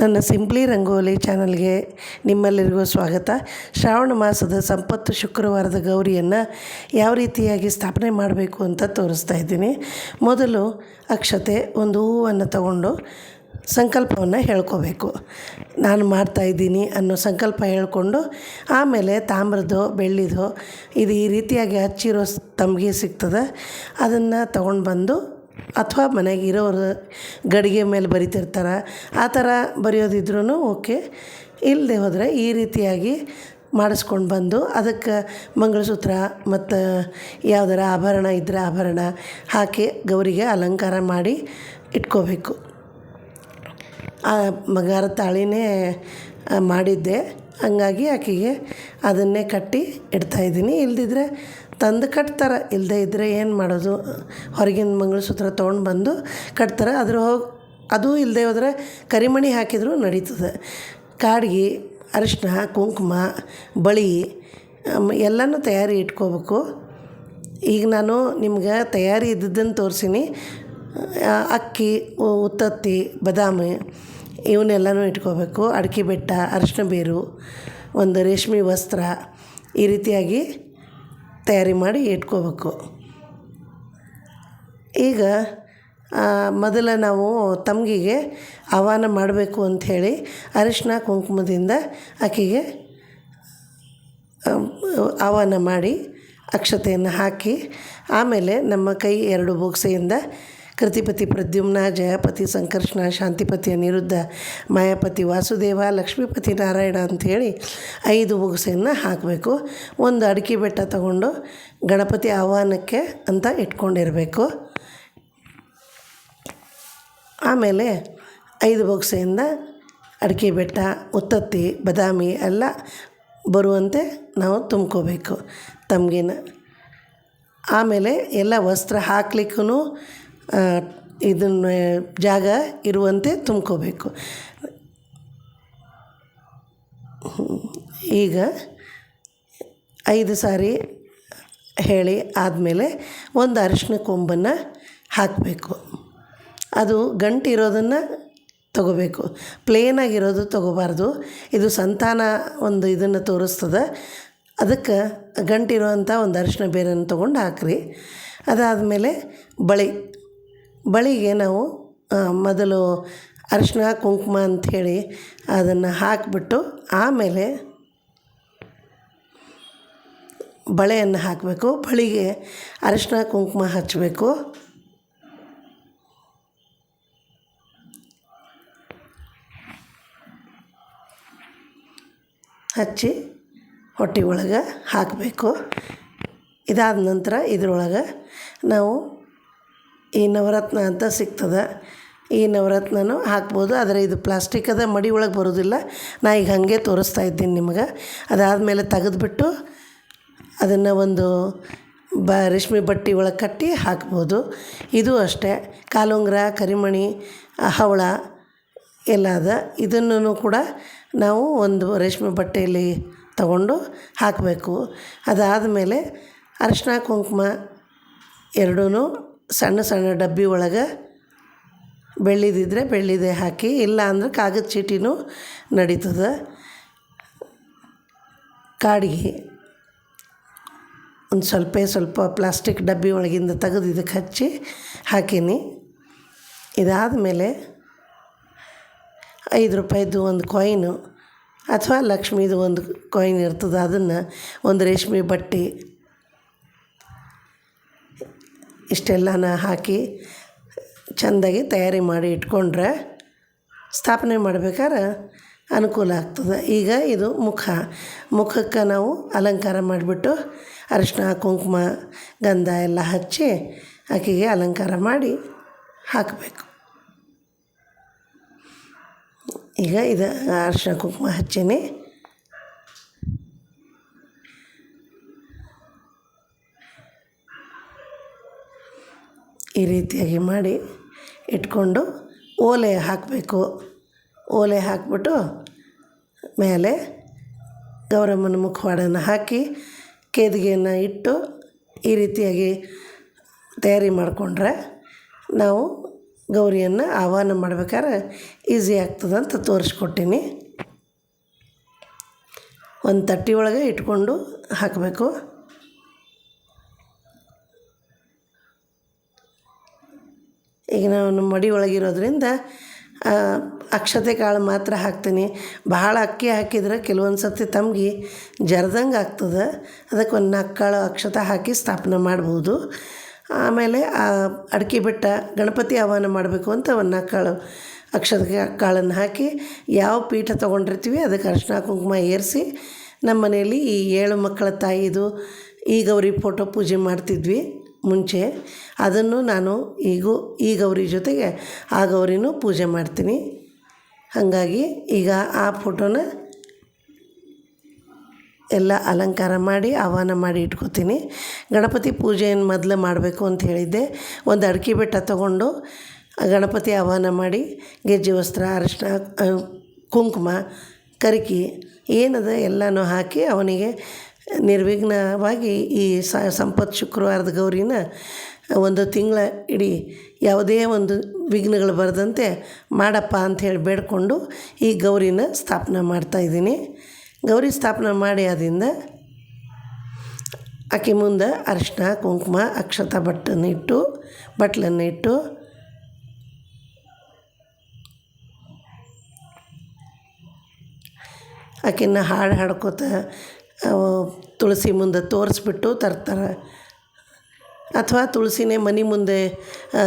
ನನ್ನ ಸಿಂಪ್ಲಿ ರಂಗೋಲಿ ಚಾನಲ್ಗೆ ನಿಮ್ಮೆಲ್ಲರಿಗೂ ಸ್ವಾಗತ. ಶ್ರಾವಣ ಮಾಸದ ಸಂಪತ್ತು ಶುಕ್ರವಾರದ ಗೌರಿಯನ್ನು ಯಾವ ರೀತಿಯಾಗಿ ಸ್ಥಾಪನೆ ಮಾಡಬೇಕು ಅಂತ ತೋರಿಸ್ತಾ ಇದ್ದೀನಿ. ಮೊದಲು ಅಕ್ಷತೆ, ಒಂದು ಹೂವನ್ನು ತಗೊಂಡು ಸಂಕಲ್ಪವನ್ನು ಹೇಳ್ಕೋಬೇಕು. ನಾನು ಮಾಡ್ತಾಯಿದ್ದೀನಿ ಅನ್ನೋ ಸಂಕಲ್ಪ ಹೇಳ್ಕೊಂಡು ಆಮೇಲೆ ತಾಮ್ರದೋ, ಬೆಳ್ಳಿದೋ ಇದು ಈ ರೀತಿಯಾಗಿ ಹಚ್ಚಿರೋ ತಮಗೆ ಸಿಗ್ತದೆ. ಅದನ್ನು ತಗೊಂಡು ಬಂದು ಅಥವಾ ಮನೆಗೆ ಇರೋರು ಗಡಿಗೆ ಮೇಲೆ ಬರಿತಿರ್ತಾರೆ, ಆ ಥರ ಬರೆಯೋದಿದ್ರೂ ಓಕೆ. ಇಲ್ಲದೆ ಹೋದರೆ ಈ ರೀತಿಯಾಗಿ ಮಾಡಿಸ್ಕೊಂಡು ಬಂದು ಅದಕ್ಕೆ ಮಂಗಳಸೂತ್ರ ಮತ್ತು ಯಾವ್ದಾರ ಆಭರಣ ಇದ್ದರೆ ಆಭರಣ ಹಾಕಿ ಗೌರಿಗೆ ಅಲಂಕಾರ ಮಾಡಿ ಇಟ್ಕೋಬೇಕು. ಆ ಮಗಾರ ತಾಳಿನೇ ಮಾಡಿದ್ದೆ, ಹಂಗಾಗಿ ಆಕೆಗೆ ಅದನ್ನೇ ಕಟ್ಟಿ ಇಡ್ತಾಯಿದ್ದೀನಿ ಇಲ್ದಿದ್ರೆ ತಂದು ಕಟ್ತಾರೆ. ಇಲ್ಲದೆ ಇದ್ದರೆ ಏನು ಮಾಡೋದು? ಹೊರಗಿನ ಮಂಗಳಸೂತ್ರ ತೊಗೊಂಡು ಬಂದು ಕಟ್ತಾರೆ. ಅದ್ರ ಹೋಗಿ ಅದು ಇಲ್ಲದೆ ಹೋದರೆ ಕರಿಮಣಿ ಹಾಕಿದರೂ ನಡೀತದೆ. ಕಾಡ್ಗಿ ಅರಿಶಿನ ಕುಂಕುಮ, ಬಳಿ ಎಲ್ಲನೂ ತಯಾರಿ ಇಟ್ಕೋಬೇಕು. ಈಗ ನಾನು ನಿಮ್ಗೆ ತಯಾರಿ ಇದ್ದದ್ದನ್ನು ತೋರಿಸೀನಿ. ಅಕ್ಕಿ ಉತ್ತತ್ತಿ, ಬದಾಮಿ ಇವನ್ನೆಲ್ಲನೂ ಇಟ್ಕೋಬೇಕು. ಅಡಿಕೆ ಬೆಟ್ಟ ಅರಿಶಿನ ಬೇರು, ಒಂದು ರೇಷ್ಮೆ ವಸ್ತ್ರ ಈ ರೀತಿಯಾಗಿ ತಯಾರಿ ಮಾಡಿ ಇಟ್ಕೋಬೇಕು. ಈಗ ಮೊದಲ ನಾವು ತಮಗಿಗೆ ಆಹ್ವಾನ ಮಾಡಬೇಕು ಅಂಥೇಳಿ ಅರಿಶಿನ ಕುಂಕುಮದಿಂದ ಆಕೆಗೆ ಆಹ್ವಾನ ಮಾಡಿ ಅಕ್ಷತೆಯನ್ನು ಹಾಕಿ ಆಮೇಲೆ ನಮ್ಮ ಕೈ ಎರಡು ಬೊಗಸೆಯಿಂದ ಕೃತಿಪತಿ ಪ್ರದ್ಯುಮ್ನ, ಜಯಪತಿ ಸಂಕರ್ಷಣ ಶಾಂತಿಪತಿ ಅನಿರುದ್ಧ ಮಾಯಾಪತಿ ವಾಸುದೇವ, ಲಕ್ಷ್ಮೀಪತಿ ನಾರಾಯಣ ಅಂಥೇಳಿ ಐದು ಬೊಗಸೆಯನ್ನು ಹಾಕಬೇಕು. ಒಂದು ಅಡಿಕೆ ಬೆಟ್ಟ ತಗೊಂಡು ಗಣಪತಿ ಆಹ್ವಾನಕ್ಕೆ ಅಂತ ಇಟ್ಕೊಂಡಿರಬೇಕು. ಆಮೇಲೆ ಐದು ಬೊಗ್ಸೆಯಿಂದ ಅಡಿಕೆ ಬೆಟ್ಟ ಉತ್ತತ್ತಿ ಬದಾಮಿ ಎಲ್ಲ ಬರುವಂತೆ ನಾವು ತುಂಬ್ಕೋಬೇಕು. ತಮಗಿನ. ಆಮೇಲೆ ಎಲ್ಲ ವಸ್ತ್ರ ಹಾಕ್ಲಿಕ್ಕೂ ಇದನ್ನು ಜಾಗ ಇರುವಂತೆ ತುಂಬ್ಕೋಬೇಕು. ಈಗ ಐದು ಸಾರಿ ಹೇಳಿ ಆದಮೇಲೆ ಒಂದು ಅರಿಶಿನ ಕೊಂಬನ್ನು ಹಾಕಬೇಕು. ಅದು ಗಂಟು ಇರೋದನ್ನು ತಗೋಬೇಕು. ಪ್ಲೇನಾಗಿರೋದು ತಗೋಬಾರ್ದು. ಇದು ಸಂತಾನ ಒಂದು ಇದನ್ನು ತೋರಿಸ್ತದೆ. ಅದಕ್ಕೆ ಗಂಟಿರುವಂಥ ಒಂದು ಅರಿಶಿನ ಬೇರನ್ನು ತೊಗೊಂಡು ಹಾಕ್ರಿ. ಅದಾದಮೇಲೆ ಬಳೆ ಬಳೆಗೆ ನಾವು ಮೊದಲು ಅರಿಶಿನ ಕುಂಕುಮ ಅಂಥೇಳಿ ಅದನ್ನು ಹಾಕಿಬಿಟ್ಟು ಆಮೇಲೆ ಬಳೆಯನ್ನು ಹಾಕಬೇಕು. ಬಳಿಗೆ ಅರಿಶಿನ ಕುಂಕುಮ ಹಚ್ಚಬೇಕು. ಹಚ್ಚಿ ಹೊಟ್ಟೆ ಒಳಗೆ ಹಾಕಬೇಕು. ಇದಾದ ನಂತರ ಇದ್ರೊಳಗೆ ನಾವು ಈ ನವರತ್ನ ಅಂತ ಸಿಗ್ತದೆ. ಈ ನವರತ್ನನೂ ಹಾಕ್ಬೋದು. ಆದರೆ ಇದು ಪ್ಲಾಸ್ಟಿಕ್ ಅದ, ಮಡಿ ಒಳಗೆ ಬರೋದಿಲ್ಲ. ನಾ ಈಗ ಹಾಗೆ ತೋರಿಸ್ತಾ ಇದ್ದೀನಿ ನಿಮ್ಗೆ. ಅದಾದಮೇಲೆ ತೆಗೆದ್ಬಿಟ್ಟು ಅದನ್ನು ಒಂದು ಬ, ರೇಷ್ಮೆ ಬಟ್ಟೆ ಒಳಗೆ ಕಟ್ಟಿ ಹಾಕ್ಬೋದು. ಇದು ಅಷ್ಟೇ. ಕಾಲುಂಗ್ರ, ಕರಿಮಣಿ, ಹವಳ ಎಲ್ಲ ಅದ. ಇದನ್ನು ಕೂಡ ನಾವು ಒಂದು ರೇಷ್ಮೆ ಬಟ್ಟೆಯಲ್ಲಿ ತಗೊಂಡು ಹಾಕಬೇಕು. ಅದಾದಮೇಲೆ ಅರಿಶಿನ ಕುಂಕುಮ ಎರಡೂ ಸಣ್ಣ ಸಣ್ಣ ಡಬ್ಬಿ ಒಳಗೆ ಬೆಳ್ಳಿದಿದ್ದರೆ ಬೆಳ್ಳಿದೆ ಹಾಕಿ, ಇಲ್ಲ ಅಂದ್ರೆ ಕಾಗದ ಚೀಟಿನೂ ನಡೀತದೆ. ಕಾಡಿಗೆ ಒಂದು ಸ್ವಲ್ಪ ಸ್ವಲ್ಪ ಪ್ಲಾಸ್ಟಿಕ್ ಡಬ್ಬಿ ಒಳಗಿಂದ ತೆಗೆದು ಇದಕ್ಕೆ ಹಚ್ಚಿ ಹಾಕೀನಿ. ಇದಾದ ಮೇಲೆ ಐದು ರೂಪಾಯಿದು ಒಂದು ಕಾಯಿನು ಅಥವಾ ಲಕ್ಷ್ಮೀದು ಒಂದು ಕಾಯಿನ್ ಇರ್ತದೆ, ಅದನ್ನು ಒಂದು ರೇಷ್ಮೆ ಬಟ್ಟೆ ಇಷ್ಟೆಲ್ಲನ ಹಾಕಿ ಚೆಂದಾಗಿ ತಯಾರಿ ಮಾಡಿ ಇಟ್ಕೊಂಡ್ರೆ ಸ್ಥಾಪನೆ ಮಾಡ್ಬೇಕಾದ್ರೆ ಅನುಕೂಲ ಆಗ್ತದೆ. ಈಗ ಇದು ಮುಖ. ಮುಖಕ್ಕೆ ನಾವು ಅಲಂಕಾರ ಮಾಡಿಬಿಟ್ಟು ಅರಿಶಿನ ಕುಂಕುಮ, ಗಂಧ ಎಲ್ಲ ಹಚ್ಚಿ ಆಕೆಗೆ ಅಲಂಕಾರ ಮಾಡಿ ಹಾಕಬೇಕು. ಈಗ ಇದು ಅರಿಶಿನ ಕುಂಕುಮ ಹಚ್ಚೀನಿ. ಈ ರೀತಿಯಾಗಿ ಮಾಡಿ ಇಟ್ಕೊಂಡು ಓಲೆ ಹಾಕಬೇಕು. ಓಲೆ ಹಾಕಿಬಿಟ್ಟು ಮೇಲೆ ಗೌರಮ್ಮನ ಮುಖವಾಡನ ಹಾಕಿ ಕೇದಿಗೆಯನ್ನು ಇಟ್ಟು ಈ ರೀತಿಯಾಗಿ ತಯಾರಿ ಮಾಡಿಕೊಂಡ್ರೆ ನಾವು ಗೌರಿಯನ್ನು ಆಹ್ವಾನ ಮಾಡ್ಬೇಕಾದ್ರೆ ಈಸಿ ಆಗ್ತದೆ ಅಂತ ತೋರಿಸ್ಕೊಟ್ಟೀನಿ. ಒಂದು ತಟ್ಟಿ ಒಳಗೆ ಇಟ್ಕೊಂಡು ಹಾಕಬೇಕು. ಈಗ ನಾನು ಮಡಿ ಒಳಗಿರೋದ್ರಿಂದ ಅಕ್ಷತೆ ಕಾಳು ಮಾತ್ರ ಹಾಕ್ತೀನಿ. ಬಹಳ ಅಕ್ಕಿ ಹಾಕಿದ್ರೆ ಕೆಲವೊಂದು ಸರ್ತಿ ತಮ್ಗೆ ಜರ್ದಂಗೆ ಆಗ್ತದೆ. ಅದಕ್ಕೆ ಒಂದು ನಾಲ್ಕು ಕಾಳು ಅಕ್ಷತೆ ಹಾಕಿ ಸ್ಥಾಪನೆ ಮಾಡ್ಬೋದು. ಆಮೇಲೆ, ಆ, ಅಡಿಕೆ ಬೆಟ್ಟ ಗಣಪತಿ ಆಹ್ವಾನ ಮಾಡಬೇಕು ಅಂತ ಒಂದು ನಾಲ್ಕು ಕಾಳು ಅಕ್ಷತ ಕಾಳನ್ನು ಹಾಕಿ ಯಾವ ಪೀಠ ತೊಗೊಂಡಿರ್ತೀವಿ ಅದಕ್ಕೆ ಅರಿಶಿನ ಕುಂಕುಮ ಏರಿಸಿ ನಮ್ಮ ಮನೆಯಲ್ಲಿ ಈ ಏಳು ಮಕ್ಕಳ ತಾಯಿದು ಈ ಗೌರಿ ಫೋಟೋ ಪೂಜೆ ಮಾಡ್ತಿದ್ವಿ. ಮುಂಚೆ ಅದನ್ನು ನಾನು ಈಗೂ ಈ ಗೌರಿ ಜೊತೆಗೆ ಆ ಗೌರಿನೂ ಪೂಜೆ ಮಾಡ್ತೀನಿ. ಹಾಗಾಗಿ ಈಗ ಆ ಫೋಟೋನ ಎಲ್ಲ ಅಲಂಕಾರ ಮಾಡಿ, ಆಹ್ವಾನ ಮಾಡಿ ಇಟ್ಕೋತೀನಿ. ಗಣಪತಿ ಪೂಜೆಯನ್ನು ಮೊದಲು ಮಾಡಬೇಕು ಅಂತ ಹೇಳಿದ್ದೆ. ಒಂದು ಅಡಿಕೆ ಬೆಟ್ಟ ತಗೊಂಡು ಗಣಪತಿ ಆಹ್ವಾನ ಮಾಡಿ, ಗೆಜ್ಜೆ ವಸ್ತ್ರ, ಅರಿಶಿನ ಕುಂಕುಮ, ಕರಿಕಿ, ಏನದ ಎಲ್ಲನೂ ಹಾಕಿ ಅವನಿಗೆ ನಿರ್ವಿಘ್ನವಾಗಿ ಈ ಸಂಪತ್ತು ಶುಕ್ರವಾರದ ಗೌರಿನ ಒಂದು ತಿಂಗಳ ಇಡೀ ಯಾವುದೇ ಒಂದು ವಿಘ್ನಗಳು ಬರದಂತೆ ಮಾಡಪ್ಪ ಅಂಥೇಳಿ ಬೇಡಿಕೊಂಡು ಈ ಗೌರಿನ ಸ್ಥಾಪನೆ ಮಾಡ್ತಾಯಿದ್ದೀನಿ ಗೌರಿ ಸ್ಥಾಪನೆ ಮಾಡಿ ಆದಿಂದ ಆಕೆ ಮುಂದೆ ಅರಿಶಿನ ಕುಂಕುಮ, ಅಕ್ಷತ ಬಟ್ಟನ್ನು ಇಟ್ಟು ಬಟ್ಲನ್ನು ಇಟ್ಟು ಆಕೆನ ಹಾಡು ಹಾಡ್ಕೋತ ತುಳಸಿ ಮುಂದೆ ತೋರಿಸ್ಬಿಟ್ಟು ತರ್ತಾರೆ. ಅಥವಾ ತುಳಸಿನೇ ಮನೆ ಮುಂದೆ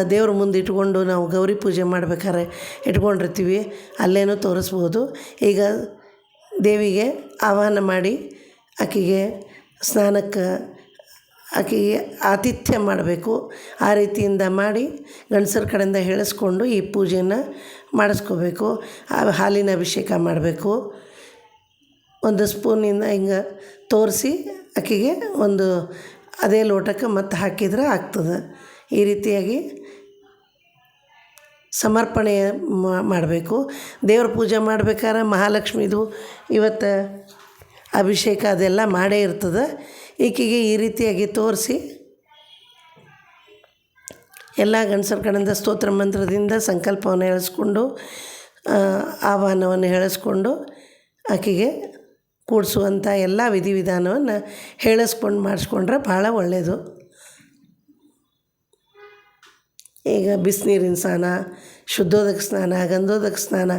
ದೇವ್ರ ಮುಂದೆ ಇಟ್ಕೊಂಡು ನಾವು ಗೌರಿ ಪೂಜೆ ಮಾಡ್ಬೇಕಾದ್ರೆ ಇಟ್ಕೊಂಡಿರ್ತೀವಿ. ಅಲ್ಲೇನೂ ತೋರಿಸ್ಬೋದು. ಈಗ ದೇವಿಗೆ ಆಹ್ವಾನ ಮಾಡಿ ಆಕೆಗೆ ಸ್ನಾನಕ್ಕೆ, ಆಕೆಗೆ ಆತಿಥ್ಯ ಮಾಡಬೇಕು. ಆ ರೀತಿಯಿಂದ ಮಾಡಿ ಗಂಡಸರ ಕಡೆಯಿಂದ ಹೇಳಿಸ್ಕೊಂಡು ಈ ಪೂಜೆನ ಮಾಡಿಸ್ಕೋಬೇಕು. ಹಾಲಿನ ಅಭಿಷೇಕ ಮಾಡಬೇಕು. ಒಂದು ಸ್ಪೂನಿಂದ ಹಿಂಗೆ ತೋರಿಸಿ ಆಕೆಗೆ ಒಂದು ಅದೇ ಲೋಟಕ್ಕೆ ಮತ್ತೆ ಹಾಕಿದ್ರೆ ಆಗ್ತದೆ. ಈ ರೀತಿಯಾಗಿ ಸಮರ್ಪಣೆ ಮಾಡಬೇಕು. ದೇವ್ರ ಪೂಜೆ ಮಾಡ್ಬೇಕಾದ್ರೆ ಮಹಾಲಕ್ಷ್ಮಿದು ಇವತ್ತು ಅಭಿಷೇಕ ಅದೆಲ್ಲ ಮಾಡೇ ಇರ್ತದೆ. ಈಕೆಗೆ ಈ ರೀತಿಯಾಗಿ ತೋರಿಸಿ ಎಲ್ಲ ಗಂಡಸರ ಕಡೆಯಿಂದ ಸ್ತೋತ್ರ ಮಂತ್ರದಿಂದ ಸಂಕಲ್ಪವನ್ನು ಹೇಳಿಸ್ಕೊಂಡು ಆಹ್ವಾನವನ್ನು ಹೇಳಿಸ್ಕೊಂಡು ಆಕೆಗೆ ಕೂಡಿಸುವಂಥ ಎಲ್ಲ ವಿಧಿವಿಧಾನವನ್ನು ಹೇಳಿಸ್ಕೊಂಡು ಮಾಡಿಸ್ಕೊಂಡ್ರೆ ಭಾಳ ಒಳ್ಳೆಯದು ಈಗ ಬಿಸಿನೀರಿನ ಸ್ನಾನ, ಶುದ್ಧೋದಕ ಸ್ನಾನ, ಗಂಧೋದಕ ಸ್ನಾನ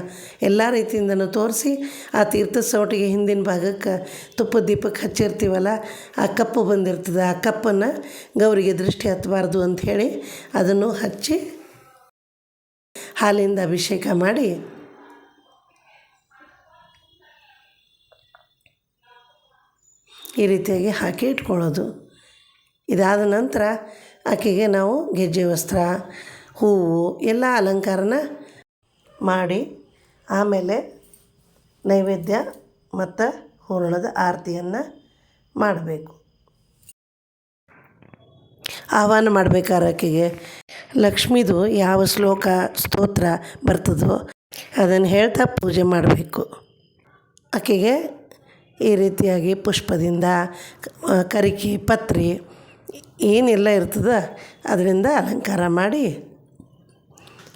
ಎಲ್ಲ ರೀತಿಯಿಂದನೂ ತೋರಿಸಿ ಆ ತೀರ್ಥದ ಸೌಟಿಗೆ ಹಿಂದಿನ ಭಾಗಕ್ಕೆ ತುಪ್ಪ ದೀಪಕ್ಕೆ ಹಚ್ಚಿರ್ತೀವಲ್ಲ, ಆ ಕಪ್ಪು ಬಂದಿರ್ತದೆ, ಆ ಕಪ್ಪನ್ನು ಗೌರಿಗೆ ದೃಷ್ಟಿ ಹತ್ತಬಾರ್ದು ಅಂಥೇಳಿ ಅದನ್ನು ಹಚ್ಚಿ ಹಾಲಿಂದ ಅಭಿಷೇಕ ಮಾಡಿ ಈ ರೀತಿಯಾಗಿ ಹಾಕಿ ಇಟ್ಕೊಳ್ಳೋದು. ಇದಾದ ನಂತರ ಆಕೆಗೆ ನಾವು ಗೆಜ್ಜೆ ವಸ್ತ್ರ, ಹೂವು, ಎಲ್ಲ ಅಲಂಕಾರನ ಮಾಡಿ ಆಮೇಲೆ ನೈವೇದ್ಯ ಮತ್ತು ಹೂರಣದ ಆರತಿಯನ್ನು ಮಾಡಬೇಕು. ಆಹ್ವಾನ ಮಾಡಬೇಕಾದ್ರೆ ಆಕೆಗೆ, ಲಕ್ಷ್ಮೀದು ಯಾವ ಶ್ಲೋಕ, ಸ್ತೋತ್ರ ಬರ್ತದೋ ಅದನ್ನು ಹೇಳ್ತಾ ಪೂಜೆ ಮಾಡಬೇಕು. ಆಕೆಗೆ ಈ ರೀತಿಯಾಗಿ ಪುಷ್ಪದಿಂದ ಕರಿಕೆ ಪತ್ರಿ ಏನೆಲ್ಲ ಇರ್ತದೆ ಅದರಿಂದ ಅಲಂಕಾರ ಮಾಡಿ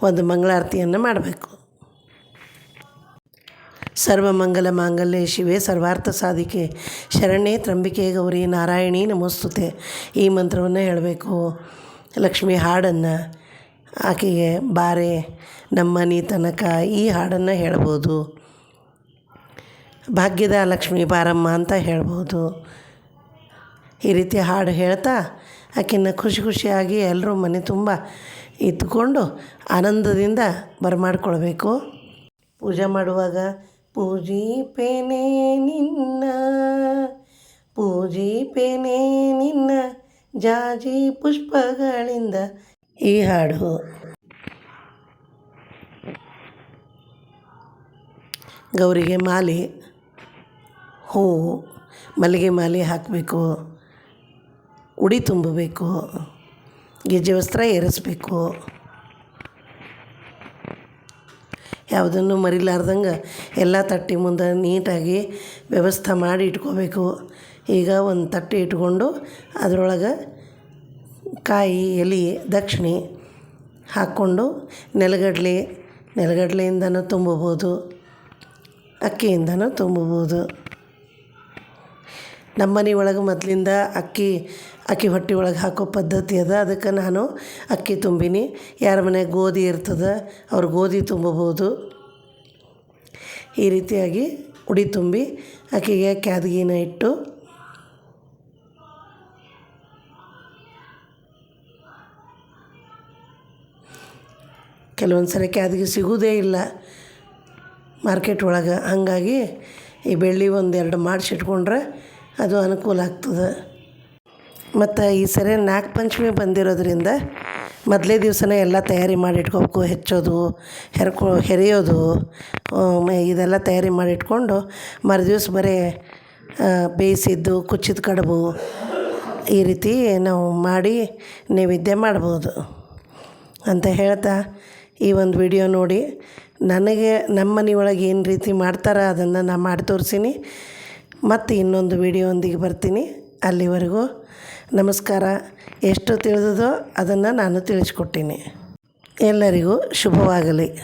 ಒಂದು ಮಂಗಳಾರತಿಯನ್ನು ಮಾಡಬೇಕು. ಸರ್ವಮಂಗಲ ಮಾಂಗಲ್ಯ ಶಿವೆ, ಸರ್ವಾರ್ಥ ಸಾಧಿಕೆ ಶರಣೆ ತ್ರಂಬಿಕೆ ಗೌರಿ, ನಾರಾಯಣಿ ನಮೋಸ್ತುತೆ. ಈ ಮಂತ್ರವನ್ನು ಹೇಳಬೇಕು. ಲಕ್ಷ್ಮಿ ಹಾಡನ್ನು, ಆಕೆಗೆ ಬಾರೆ ನಮ್ಮನೆ ತನಕ ಈ ಹಾಡನ್ನು ಹೇಳ್ಬೋದು. ಭಾಗ್ಯದ ಲಕ್ಷ್ಮೀ ಬಾರಮ್ಮ ಅಂತ ಹೇಳ್ಬೋದು. ಈ ರೀತಿ ಹಾಡು ಹೇಳ್ತಾ ಆಕೆಯನ್ನು ಖುಷಿ ಖುಷಿಯಾಗಿ ಎಲ್ಲರೂ ಮನೆ ತುಂಬ ಇದ್ದುಕೊಂಡು ಆನಂದದಿಂದ ಬರಮಾಡ್ಕೊಳ್ಬೇಕು. ಪೂಜೆ ಮಾಡುವಾಗ, ಪೂಜಿ ಪೇನೆ ನಿನ್ನ, ಪೂಜಿ ಪೇನೆ ನಿನ್ನ, ಜಾಜಿ ಪುಷ್ಪಗಳಿಂದ ಈ ಹಾಡು. ಗೌರಿಗೆ ಮಾಲೆ. ಹೂವು ಮಲ್ಲಿಗೆ ಮಾಲೆ ಹಾಕಬೇಕು, ಉಡಿ ತುಂಬಬೇಕು, ಗೆಜ್ಜೆ ವಸ್ತ್ರ ಏರಿಸ್ಬೇಕು. ಯಾವುದನ್ನು ಮರಿಲಾರ್ದಂಗೆ ಎಲ್ಲ ತಟ್ಟಿ ಮುಂದೆ ನೀಟಾಗಿ ವ್ಯವಸ್ಥೆ ಮಾಡಿ ಇಟ್ಕೋಬೇಕು. ಈಗ ಒಂದು ತಟ್ಟೆ ಇಟ್ಕೊಂಡು ಅದರೊಳಗೆ ಕಾಯಿ, ಎಲೆ, ದಕ್ಷಿಣೆ ಹಾಕ್ಕೊಂಡು ನೆಲಗಡಲೆ, ನೆಲಗಡಲೆಯಿಂದನೂ ತುಂಬಬೋದು, ಅಕ್ಕಿಯಿಂದನೂ ತುಂಬಬೋದು. ನಮ್ಮ ಮನೆ ಒಳಗೆ ಮೊದಲಿಂದ ಅಕ್ಕಿ ಅಕ್ಕಿ ಹೊಟ್ಟೆ ಒಳಗೆ ಹಾಕೋ ಪದ್ಧತಿ ಅದ. ಅದಕ್ಕೆ ನಾನು ಅಕ್ಕಿ ತುಂಬೀನಿ. ಯಾರ ಮನ್ಯಾಗ ಗೋಧಿ ಇರ್ತದೆ, ಅವ್ರು ಗೋಧಿ ತುಂಬಬಹುದು. ಈ ರೀತಿಯಾಗಿ ಉಡಿ ತುಂಬಿ ಅಕ್ಕಿಗೆ ಕ್ಯಾದಗಿನ ಇಟ್ಟು ಕೆಲವೊಂದು ಸರಿ ಕ್ಯಾದಗಿ ಸಿಗೋದೇ ಇಲ್ಲ ಮಾರ್ಕೆಟ್ ಒಳಗೆ. ಹಾಗಾಗಿ ಈ ಬೆಳ್ಳಿ ಒಂದೆರಡು ಮಾಡಿಸಿಟ್ಕೊಂಡ್ರೆ ಅದು ಅನುಕೂಲ ಆಗ್ತದೆ. ಮತ್ತು ಈ ಸರಿ ನಾಗ ಪಂಚಮಿ ಬಂದಿರೋದ್ರಿಂದ ಮೊದಲೇ ದಿವಸನೇ ಎಲ್ಲ ತಯಾರಿ ಮಾಡಿ ಇಟ್ಕೋಬೇಕು, ಹೆಚ್ಚೋದು, ಹೆರ್ಕೊ, ಹೆರೆಯೋದು ಇದೆಲ್ಲ ತಯಾರಿ ಮಾಡಿ ಇಟ್ಕೊಂಡು ಮರುದಿವ್ಸ ಬರೀ ಬೇಯಿಸಿದ್ದು, ಕುಚ್ಚಿದ ಕಡುಬು ಈ ರೀತಿ ನಾವು ಮಾಡಿ ನೈವೇದ್ಯ ಮಾಡ್ಬೋದು. ಅಂತ ಹೇಳ್ತಾ ಈ ಒಂದು ವಿಡಿಯೋ ನೋಡಿ. ನನಗೆ, ನಮ್ಮ ಮನೆಯೊಳಗೆ ಏನು ರೀತಿ ಮಾಡ್ತಾರೆ ಅದನ್ನು ನಾನು ಮಾಡಿ ತೋರಿಸೀನಿ ಮತ್ತು ಇನ್ನೊಂದು ವಿಡಿಯೋಂದಿಗೆ ಬರ್ತೀನಿ. ಅಲ್ಲಿವರೆಗೂ ನಮಸ್ಕಾರ. ಎಷ್ಟು ತಿಳಿದದೋ ಅದನ್ನು ನಾನು ತಿಳಿಸ್ಕೊಟ್ಟೀನಿ. ಎಲ್ಲರಿಗೂ ಶುಭವಾಗಲಿ.